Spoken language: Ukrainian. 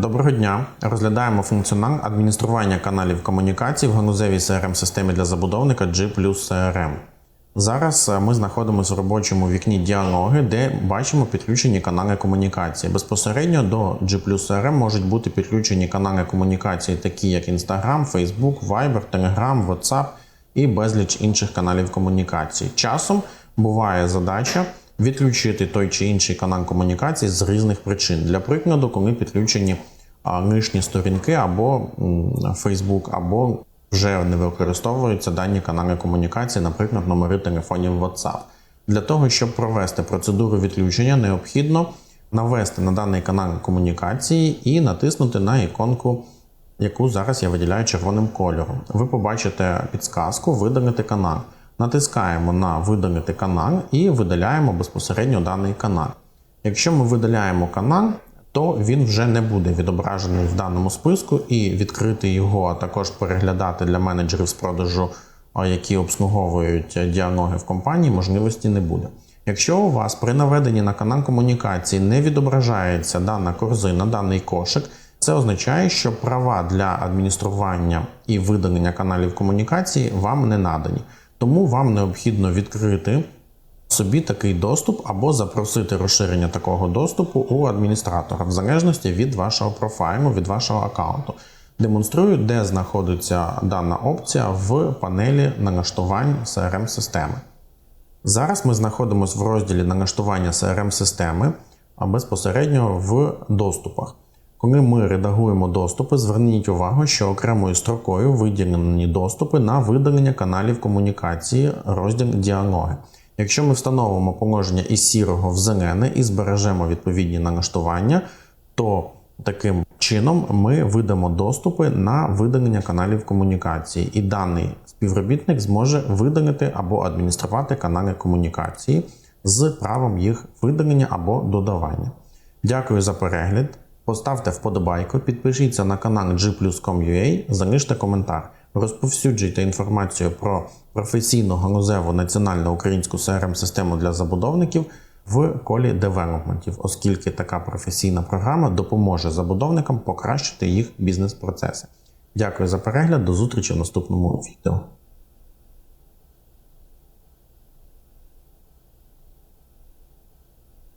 Доброго дня. Розглядаємо функціонал адміністрування каналів комунікацій в ганузевій crm системі для забудовника G CRM. Зараз е, ми знаходимося в робочому вікні діалоги, де бачимо підключені канали комунікації. Безпосередньо до G CRM можуть бути підключені канали комунікації, такі як Instagram, Facebook, Viber, Telegram, WhatsApp і безліч інших каналів комунікації. Часом буває задача відключити той чи інший канал комунікації з різних причин. Для прикладу, коли підключені нижні сторінки або Facebook, або вже не використовуються дані канали комунікації, наприклад, номери телефонів WhatsApp. Для того, щоб провести процедуру відключення, необхідно навести на даний канал комунікації і натиснути на іконку, яку зараз я виділяю червоним кольором. Ви побачите підсказку Видалити канал. Натискаємо на Видалити канал і видаляємо безпосередньо даний канал. Якщо ми видаляємо канал, то він вже не буде відображений в даному списку, і відкрити його, а також переглядати для менеджерів з продажу, які обслуговують діалоги в компанії, можливості не буде. Якщо у вас при наведенні на канал комунікації не відображається дана корзина, даний кошик, це означає, що права для адміністрування і видалення каналів комунікації вам не надані. Тому вам необхідно відкрити собі такий доступ або запросити розширення такого доступу у адміністратора, в залежності від вашого профайлу, від вашого аккаунту. Демонструю, де знаходиться дана опція в панелі налаштувань crm системи Зараз ми знаходимося в розділі налаштування crm системи а безпосередньо в доступах. Коли ми редагуємо доступи, зверніть увагу, що окремою строкою виділені доступи на видалення каналів комунікації, розділ діалоги. Якщо ми встановимо положення із сірого в зелене і збережемо відповідні налаштування, то таким чином ми видамо доступи на видалення каналів комунікації, і даний співробітник зможе видалити або адмініструвати канали комунікації з правом їх видалення або додавання. Дякую за перегляд. Поставте вподобайку, підпишіться на канал G+.com.ua, залиште коментар. Розповсюджуйте інформацію про професійну галузеву національну українську crm систему для забудовників в колі девелопментів, оскільки така професійна програма допоможе забудовникам покращити їх бізнес-процеси. Дякую за перегляд, до зустрічі в наступному відео.